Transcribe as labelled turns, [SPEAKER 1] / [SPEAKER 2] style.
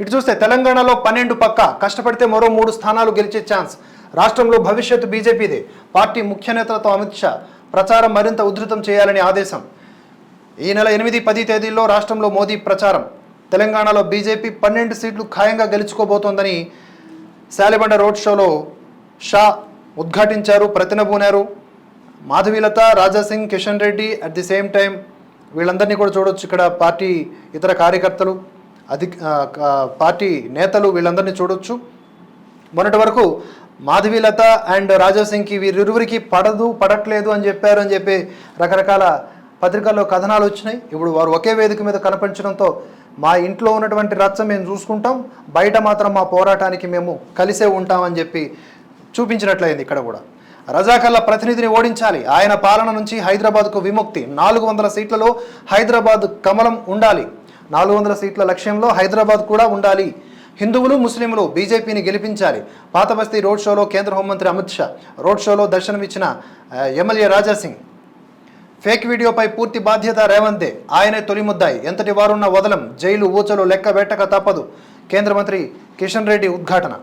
[SPEAKER 1] ఇటు చూస్తే తెలంగాణలో పన్నెండు పక్క కష్టపడితే మరో మూడు స్థానాలు గెలిచే ఛాన్స్. రాష్ట్రంలో భవిష్యత్తు బీజేపీదే. పార్టీ ముఖ్య నేతలతో అమిత్ షా ప్రచారం మరింత ఉధృతం చేయాలని ఆదేశం. ఈ నెల ఎనిమిది పది తేదీల్లో రాష్ట్రంలో మోదీ ప్రచారం. తెలంగాణలో బీజేపీ పన్నెండు సీట్లు ఖాయంగా గెలుచుకోబోతోందని శాలిబండ రోడ్ షోలో షా ఉద్ఘాటించారు ప్రతినబూనారు. Madhavi Latha Raja Singh Kishan Reddy at the same time వీళ్ళందరినీ కూడా చూడొచ్చు ఇక్కడ పార్టీ ఇతర కార్యకర్తలు. అధి పార్టీ నేతలు వీళ్ళందరినీ చూడొచ్చు. మొన్నటి వరకు మాధవీలత అండ్ రాజాసింగ్కి వీరిరువురికి పడదు పడట్లేదు అని చెప్పారు అని చెప్పి రకరకాల పత్రికల్లో కథనాలు వచ్చినాయి. ఇప్పుడు వారు ఒకే వేదిక మీద కనిపించడంతో మా ఇంట్లో ఉన్నటువంటి రచ్చ మేము చూసుకుంటాం. బయట మాత్రం మా పోరాటానికి మేము కలిసే ఉంటామని చెప్పి చూపించినట్లయింది ఇక్కడ కూడా. రజాకల్లా ప్రతినిధిని ఓడించాలి. ఆయన పాలన నుంచి హైదరాబాద్కు విముక్తి. నాలుగు వందల సీట్లలో హైదరాబాద్ కమలం ఉండాలి. నాలుగు వందల సీట్ల లక్ష్యంలో హైదరాబాద్ కూడా ఉండాలి. హిందువులు ముస్లింలు బీజేపీని గెలిపించాలి. పాత బస్తీ రోడ్ షోలో కేంద్ర హోంమంత్రి అమిత్ షా రోడ్ షోలో దర్శనమిచ్చిన ఎమ్మెల్యే రాజాసింగ్ ఫేక్ వీడియోపై పూర్తి బాధ్యత రేవంతే. ఆయనే తొలి ముద్దాయి. ఎంతటి వారున్న వదలం. జైలు ఊచలు లెక్క పెట్టక తప్పదు. కేంద్ర మంత్రి కిషన్ రెడ్డి ఉద్ఘాటన.